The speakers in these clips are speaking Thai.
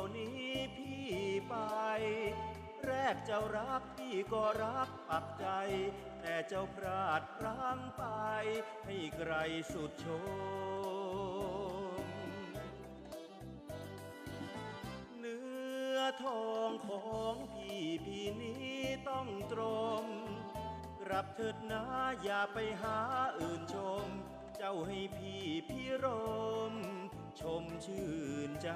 ยวนี้พี่ไป แรกเจ้ารักพี่ก็รักปักใจ แต่เจ้าพลาดพลั้งไป ให้ไกลสุดโชมเนื้อทองของพี่พี่นี้ต้องตรมกลับเถิดนะอย่าไปหาอื่นชม เจ้าให้พี่พี่รม ชมชื่นใจ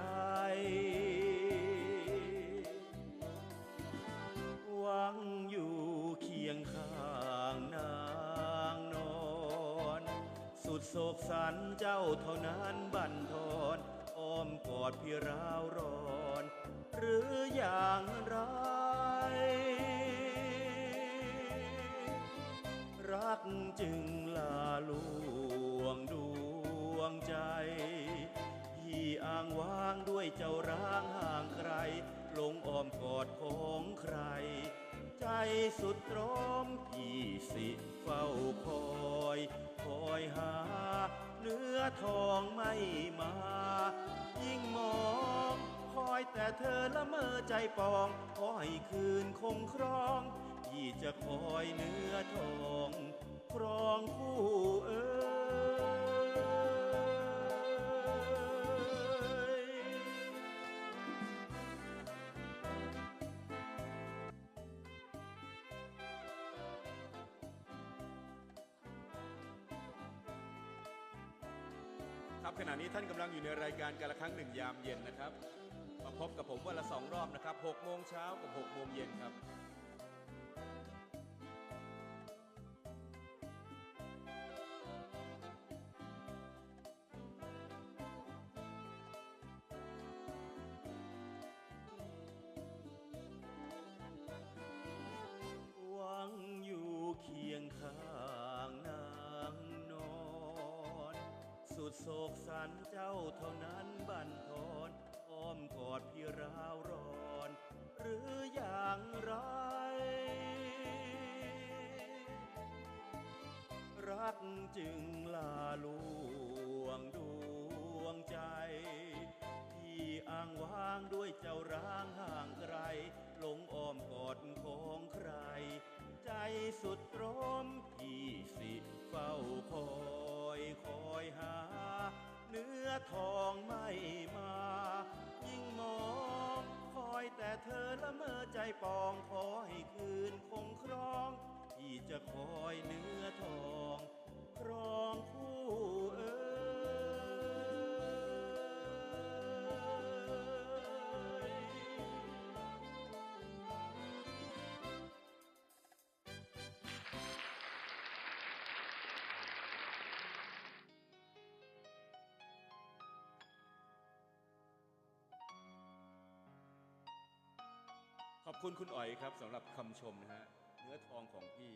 สุดโศกสันเจ้าเท่านั้นบันทอนอ้อมกอดพี่ราวร้อน หรืออย่างไร รักจึงลาลวงดวงใจพี่อ้างว้างด้วยเจ้าร้างห่างไกลลงอ้อมกอดของใคร ใจสุดตรมพี่สิเฝ้าค ทองไม่มา ยิ่งมองคอยแต่เธอละเมอใจปองขอให้คืนคงครองพี่จะคอยเนื้อทอง ครองคู่เอ๋ย ขณะนี้ท่านกำลังอยู่ในรายการการละครั้งหนึ่งยามเย็นนะครับ มาพบกับผมวันละสองรอบนะครับ6โมงเช้ากับ6โมงเย็นครับ สุดโศกสันเจ้าเท่านั้นบันทอนอ้อมกอดพี่ราวร้อน หรืออย่างไร รักจึงลาลวงดวงใจ ที่อ้างว้างด้วยเจ้าร้างห่างไกลหลงอ้อมกอดของใคร ใจสุดตรมพี่ เธอละเมอใจปองขอให้คืนคงคร คุณคุณอ๋อยครับสำหรับคำชมนะฮะเนื้อทองของพี่